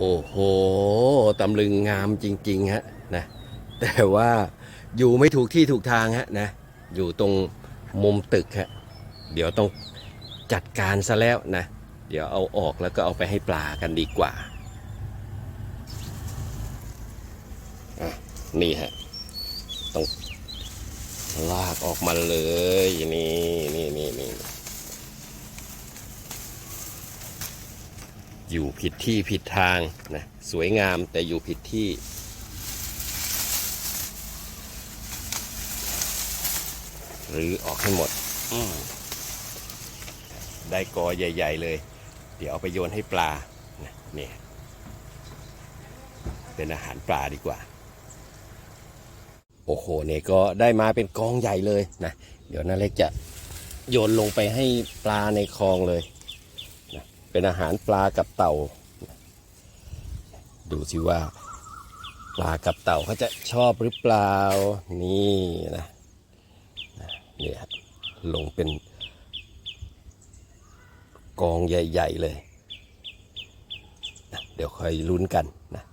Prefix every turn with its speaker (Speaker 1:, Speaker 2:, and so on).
Speaker 1: โอ้โหตำลึงงามจริงๆฮะนะแต่ว่าอยู่ไม่ถูกที่ถูกทางฮะนะอยู่ตรงมุมตึกฮะเดี๋ยวต้องจัดการซะแล้วนะ เดี๋ยวเอาออกแล้วก็เอาไปให้ปลากันดีกว่าอะนี่ฮะต้องลากออกมาเลยนี่นี่นี่นี่ อยู่ผิดที่ผิดทางนะสวยงามแต่อยู่ผิดที่ หรือออกให้หมดอมได้กอใหญ่ ๆ เลย เดี๋ยวเอาไปโยนให้ปลานะนี่เป็นอาหารปลาดีกว่า โอ้โหเนี่ยก็ได้มาเป็นกองใหญ่เลยนะ เดี๋ยวนาเล็กจะโยนลงไปให้ปลาในคลองเลย เป็นอาหารปลากับเต่า ดูสิว่า ปลากับเต่าเขาจะชอบหรือเปล่า นี่นะเนี่ยลงเป็นกองใหญ่ ๆ เลย เดี๋ยวค่อยลุ้นกันนะ